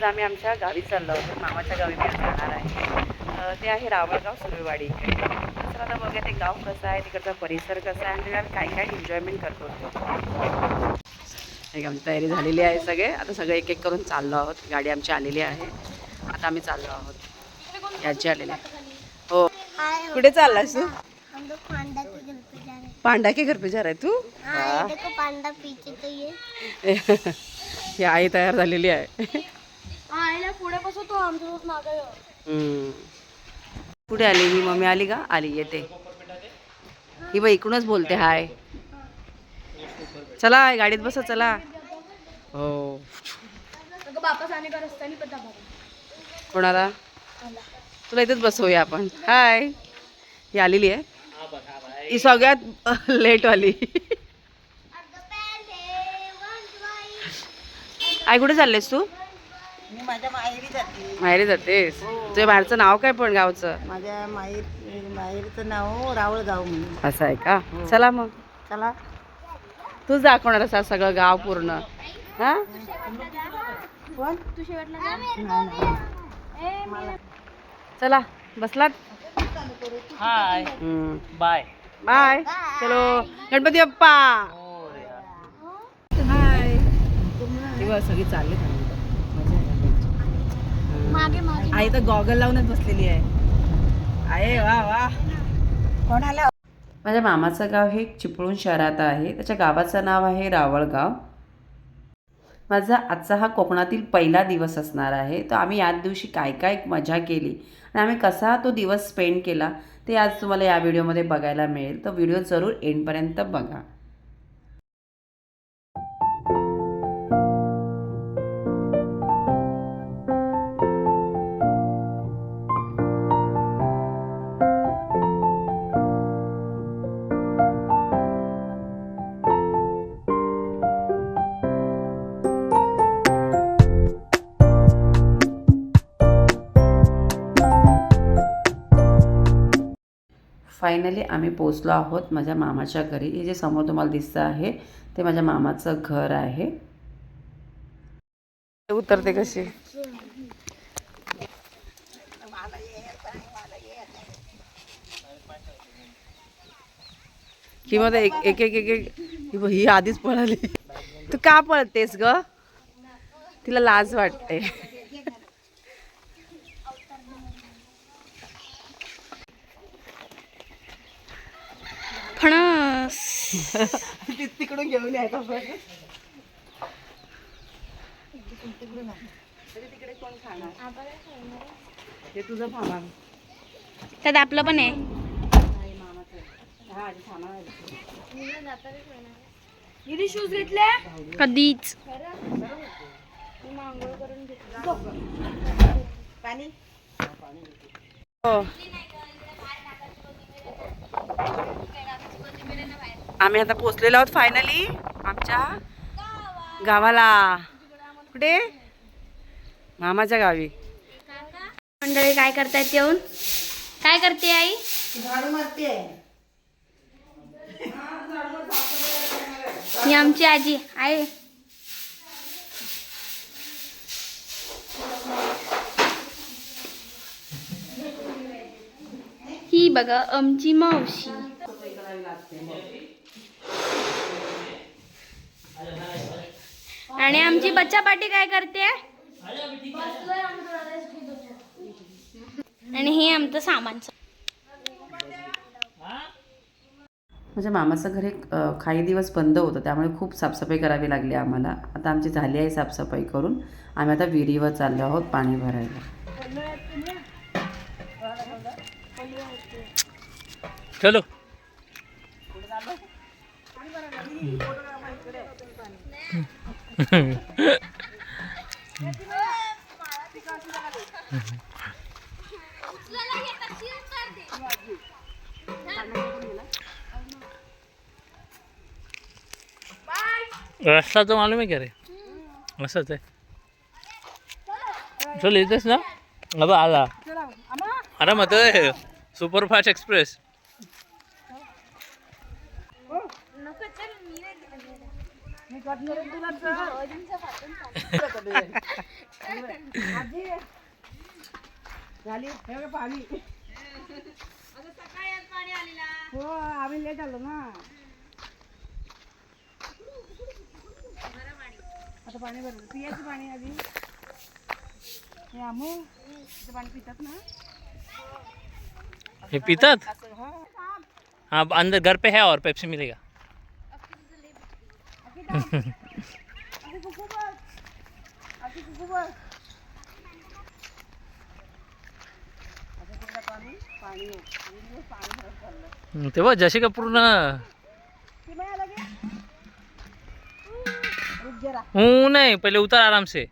आज आम्ही आमच्या गावी चाललो आहोत. मामाच्या गावी मी जाणार आहे. ते आहे रावळगाव सुर्वेवाडी इकडे तर आता बघूया ते गाव कसं आहे तिकडचा परिसर कसा आहे आणि आम्ही काय काय एन्जॉयमेंट करतो एक आमची तयारी झालेली आहे सगळे. आता सगळे एक एक करून चाललो आहोत. गाडी आमची आलेली आहे. आता आम्ही चाललो आहोत. याची आलेली हो. कुठे चाललास तू? पांडा के घर पे जा रहे हैं तू हाँ पांडा पीछे तो ये. आई तयार झालेली आहे. पुढे बसो तो आमच्यासोबत मागे ये. हम्म. कुठे आली ही मम्मी आली का? आली येते. ही बाई इकडूनच बोलते हाय. चला गाडीत बसा चला. हो. अगं वापस आने का रास्ता नहीं पता बाबा कोणाला? तुला इथेच बसवूया आपण. हाय. ही आलेली आहे. ही सगळ्यात लेटवाली. आई कुठे चाललेस तू? मी माझ्या माहेरी जाते. माहेरी जातेस? तुझ्या बाहेरचं नाव काय पण गावचं? माझ्या माहेर माहेरचं नाव रावळगाव म्हणून. असं आहे का? चला मग. चला. तू दाखवणार असा सगळं गाव पूर्ण. हा? कोण? चला बसलात? हाय. हम्म. बाय. बाय. चलो. गणपती बाप्पा. हाय तेव्हा सगळी चालली. मागे मागे. आई तर गॉगल लावूनच बसलेली आहे. आहे वा वा. कोणाला? माझ्या मामाचं गाव हे चिपळूण शहरात आहे. त्याच्या गावाचं नाव आहे रावळगाव. माझा आजचा हा कोकणातील पहिला दिवस असणार आहे. तर आम्ही याच दिवशी काय काय मजा केली आणि आम्ही कसा तो दिवस स्पेंड केला ते आज तुम्हाला या व्हिडिओमध्ये बघायला मिळेल. तर व्हिडिओ जरूर एंडपर्यंत बघा. फायनली आम्ही पोचलो आहोत माझ्या मामाच्या घरी. हे जे समोर तुम्हाला दिसतं आहे ते माझ्या मामाचं घर आहे. उतरते कशी? किंवा एक एक एक एक एक ही ही आधीच पळाली. तू का पळतेस ग? तिला लाज वाटते. तिकडून घेऊन यायचं हे तुझं थांबा त्यात आपलं पण आहे. शूज घेतले कधीच. पाणी? हो. आम्ही आता पोचलेलो आहोत फायनली आमच्या गावाला. कुठे? मामाच्या गावी. मंडळी काय करतायत येऊन? काय करते आई? झाडू मारते ही आमची आजी आहे. ही बघा आमची मावशी. आणि आमची बच्चा पाटी काय करते? आणि हे आमचं सामान. माझ्या मामाचं घर एक काही दिवस बंद होतं त्यामुळे खूप साफसफाई करावी लागली आम्हाला. आता आमची झाली आहे साफसफाई करून. आम्ही आता विहिरीवर चाललो आहोत पाणी भरायला. चलो. रस्ता तो मालूम है क्या रे? असंच आहे. चल येतेस ना. अब आला. अरे मत सुपरफास्ट एक्सप्रेस. पितात? हाँ अंदर घर पे है और पेप्सी मिलेगा। तेव्हा जशी का पूर्ण ती बाई आला की? रुक जरा हूँ नहीं पहले उतर आराम से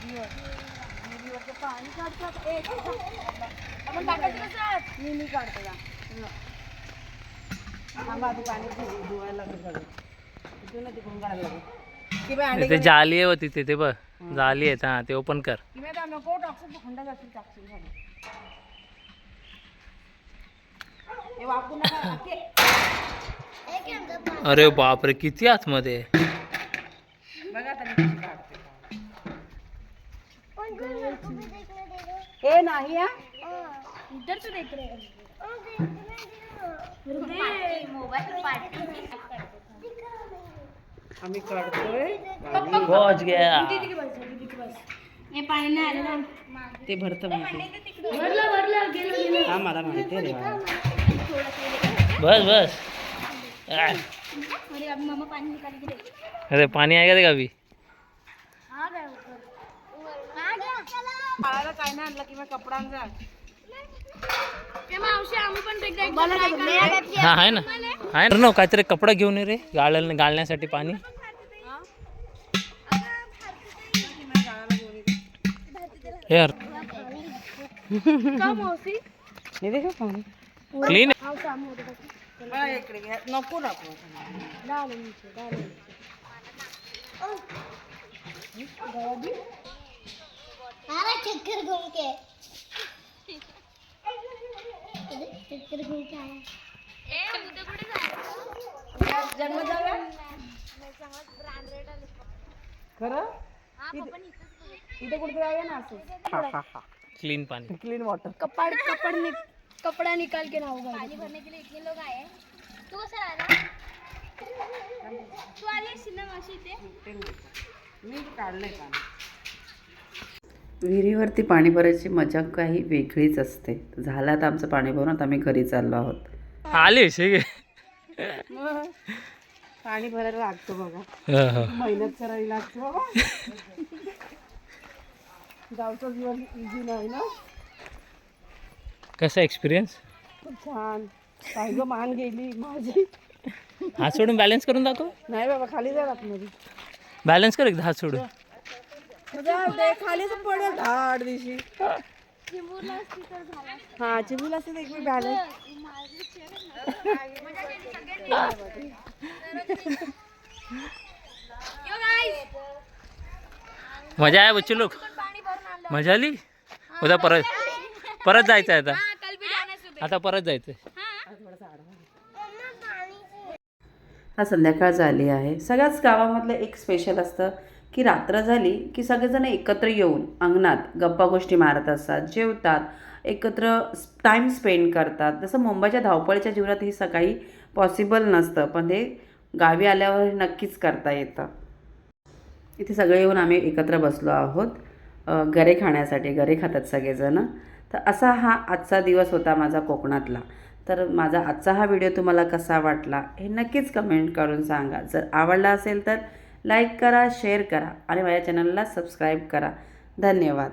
ती बाई मी मी काढते का थांबा आधी पाणी धु- धुवायला लागेल सगळं इथून ना तिकडून काढायला लागेल की बाई अंडे ते जाली आहे व तिथे ते बघ. जाली आहेत हा ते ओपन कर. नको खंडा टाकशील झालं हे. अरे बापरे किती आतमध्ये हे नाही हा। इधर से देख रहे हैं। मोबाइल पार्टी आम्ही काढतोय. पहुंच गया। हे पाणी नाही आलं ना ते भरतं माहिती भरलं भरलं गेलं गेलं हा मला माहिती आहे रे बाळा. बस बस. आ, अरे अभी मामा पानी निकाल के दे। अरे पानी आएगा देखा अभी। काय नाही आणलं किंवा कपडा आणला ते मावशी आम्ही पण एकदा हा आहे ना. आहे ना. ना काहीतरी कपडा घेऊन ये रे गाळ्या गाळण्यासाठी पाणी. यार का मावशी? देखो पाणी. क्लीन बाळा इकडे घ्या. नको टाकू अरे चक्कर घूम के चक्कर घूम के आया जन्म जाऊया खरं? इथे कुठे जाऊया ना असं. क्लीन पानी क्लीन वॉटर कपड़ कपड़ नि, कपड़ा निकाल के ना होगा पानी भरने के लिए इतने लोग आए तू कसं आला तू आली मावशी इथे? मी काढलंय पाणी. विहिरीवरती पाणी भरायची मजा काही वेगळीच असते. झालं आता आमचं पाणी भरून आता आम्ही घरी चाललो आहोत. आली पाणी भरायला लागतं बघा. हा, हा. मेहनत करावी लागते बाबा गावचं जीवन इझी नाही ना. कसा एक्सपिरियन्स खूप छान. काय गं मान गेली माझी. हात सोडून बॅलन्स करून दाखव. नाही बाबा खाली जा आतमध्ये बॅलन्स कर एकदा हात सोडून. जाऊ दे खालीच पडेल धाड दिवशी. हा चिमूल असते एक मी बॅलन्स मजा आहे बच्चे लोक. मजा आली? उद्या परत परत जायचं आहे आता. कल भी जाना सुबह आता परत जायचं हा संध्याकाळ झाली आहे. सगळ्याच गावामधलं एक स्पेशल असतं. की रात्र झाली की सगळेजण एकत्र येऊन अंगणात गप्पा गोष्टी मारत असतात जेवतात एकत्र टाईम स्पेंड करतात. जसं मुंबईच्या धावपळीच्या जीवनात ही सकाळी पॉसिबल नसतं पण ते गावी आल्यावर हे नक्कीच करता येतं. इथे सगळे येऊन आम्ही एकत्र बसलो आहोत. गरे खाण्यासाठी गरे खातात सगळेजण. तर असा हा आजचा दिवस होता माझा कोकणातला. तर माझा आजचा हा व्हिडिओ तुम्हाला कसा वाटला हे नक्कीच कमेंट करून सांगा. जर आवडला असेल तर लाईक करा शेअर करा आणि माझ्या चॅनलला सबस्क्राईब करा. धन्यवाद.